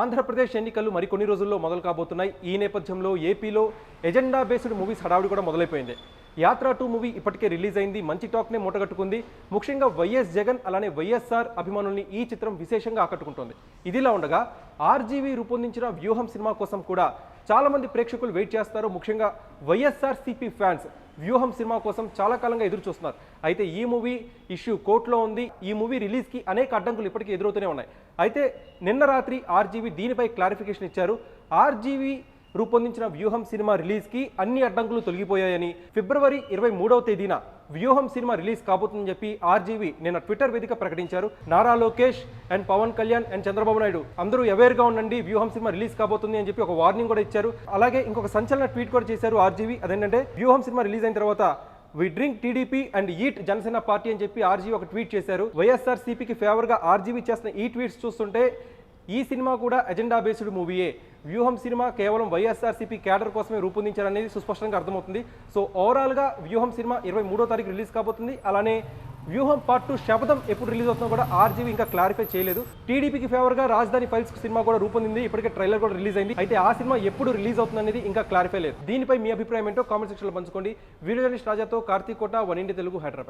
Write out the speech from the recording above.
ఆంధ్రప్రదేశ్ ఎన్నికలు మరికొన్ని రోజుల్లో మొదలు కాబోతున్నాయి. ఈ నేపథ్యంలో ఏపీలో ఎజెండా బేస్డ్ మూవీస్ హడావుడి కూడా మొదలైపోయింది. యాత్ర టూ మూవీ ఇప్పటికే రిలీజ్ అయింది. మంచి టాక్నే మూటగట్టుకుంది. ముఖ్యంగా వైఎస్ జగన్ అలానే వైఎస్ఆర్ అభిమానుల్ని ఈ చిత్రం విశేషంగా ఆకట్టుకుంటోంది. ఇదిలా ఉండగా ఆర్జీవీ రూపొందించిన వ్యూహం సినిమా కోసం కూడా చాలా మంది ప్రేక్షకులు వెయిట్ చేస్తారు. ముఖ్యంగా YSR CP fans Vyuham cinema కోసం చాలా కాలంగా ఎదురు చూస్తున్నారు. అయితే ఈ మూవీ ఇష్యూ కోర్టులో ఉంది. ఈ మూవీ రిలీజ్కి అనేక అడ్డంకులు ఇప్పటికీ ఎదురవుతూనే ఉన్నాయి. అయితే నిన్న రాత్రి ఆర్జీవీ దీనిపై క్లారిఫికేషన్ ఇచ్చారు. ఆర్జీవీ రూపొందించిన వ్యూహం సినిమా రిలీజ్కి అన్ని అడ్డంకులు తొలగిపోయాయని ఫిబ్రవరి ఇరవై మూడవ తేదీన వ్యూహం సినిమా రిలీజ్ కాబోతుందని చెప్పి ఆర్జీవీ నిన్న ట్విట్టర్ వేదిక ప్రకటించారు. నారా లోకేష్ అండ్ పవన్ కళ్యాణ్ అండ్ చంద్రబాబు నాయుడు అందరూ అవేర్గా ఉండండి వ్యూహం సినిమా రిలీజ్ కాబోతుంది అని చెప్పి ఒక వార్నింగ్ కూడా ఇచ్చారు. అలాగే ఇంకొక సంచలన ట్వీట్ కూడా చేశారు ఆర్జీవీ. అదేంటంటే వ్యూహం సినిమా రిలీజ్ అయిన తర్వాత we drink TDP and eat Janasena party అని చెప్పి ఆర్జీవీ ఒక ట్వీట్ చేశారు. వైఎస్ఆర్ సిపికి ఫేవర్గా ఆర్జీవీ చేస్తున్న ఈ ట్వీట్స్ చూస్తుంటే ఈ సినిమా కూడా ఎజెండా బేస్డ్ మూవీయే. వ్యూహం సినిమా కేవలం వైఎస్ఆర్సీపీ క్యాడర్ కోసమే రూపొందించారనేది సుస్పష్టంగా అర్థమవుతుంది. సో ఓవరాల్గా వ్యూహం సినిమా ఇరవై మూడో తారీఖు రిలీజ్ కాబోతుంది. అలానే వ్యూహం పార్ట్ టూ శపథం ఎప్పుడు రిలీజ్ అవుతుందో కూడా ఆర్జీవీ ఇంకా క్లారిఫై చేయలేదు. టీడీపీకి ఫేవర్గా రాజధాని ఫైల్స్ సినిమా కూడా రూపొందింది. ఇప్పటికే ట్రైలర్ కూడా రిలీజ్ అయింది. అయితే ఆ సినిమా ఎప్పుడు రిలీజ్ అవుతుంది అనేది ఇంకా క్లారిఫై లేదు. దీనిపై మీ అభిప్రాయం ఏంటో కామెంట్ సెక్షన్లో పంచుకోండి. వీడియో జర్నలిస్ట్ రాజాతో కార్తీక్ కోట వన్ ఇండి తెలుగు హైదరాబాద్.